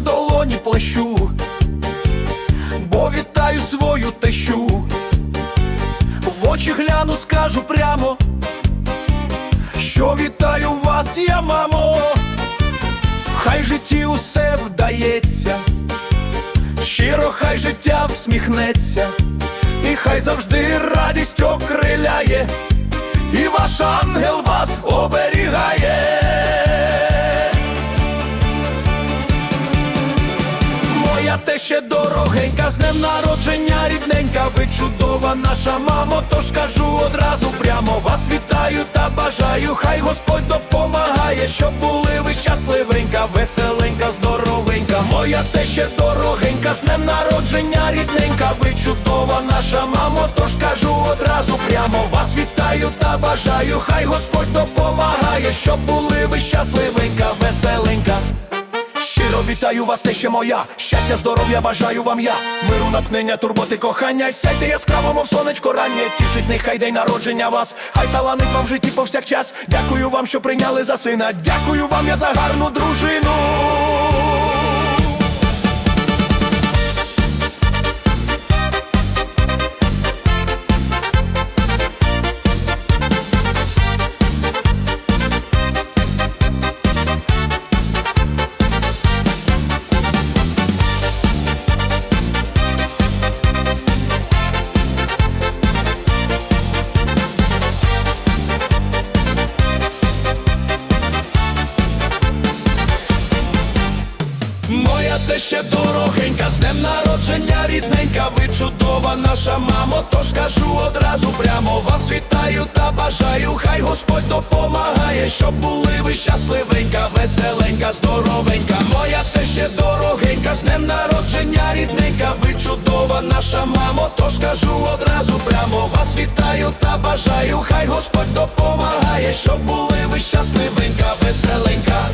долоні плещу, бо вітаю свою тещу. В очі гляну, скажу прямо, що вітаю вас, я мамо. Хай житті усе вдається, щиро хай життя всміхнеться, і хай завжди радість окриляє, і ваш ангел вас оберігає. Ще дорогенька, з днем народження рідненька, ви чудова наша мамо, тож кажу одразу прямо вас вітаю та бажаю, хай Господь допомагає, щоб були ви щасливенька, веселенька, здоровенька. Моя те ще дорогенька, з днем народження рідненька, ви чудова наша мамо, тож кажу одразу прямо вас вітаю та бажаю, хай Господь допомагає, щоб були ви щасливенька, веселенька. Щиро вітаю вас, те ще моя. Щастя, здоров'я бажаю вам я. Миру, натхнення, турботи, кохання. Сяйте яскраво, мов сонечко раннє. Тішить нехай день народження вас. Хай таланить вам в житті повсякчас. Дякую вам, що прийняли за сина. Дякую вам я за гарну дружину. те ще дорогенька, з днем народження рідненька, ви чудова наша мамо, тож кажу одразу прямо вас вітаю та бажаю, хай Господь допомагає, щоб були ви щасливенька, веселенька, здоровенька, моя те ще дорогенька, з днем народження рідненька, ви чудова наша мамо, тож кажу одразу прямо вас вітаю та бажаю, хай Господь допомагає, щоб були ви щасливенька, веселенька.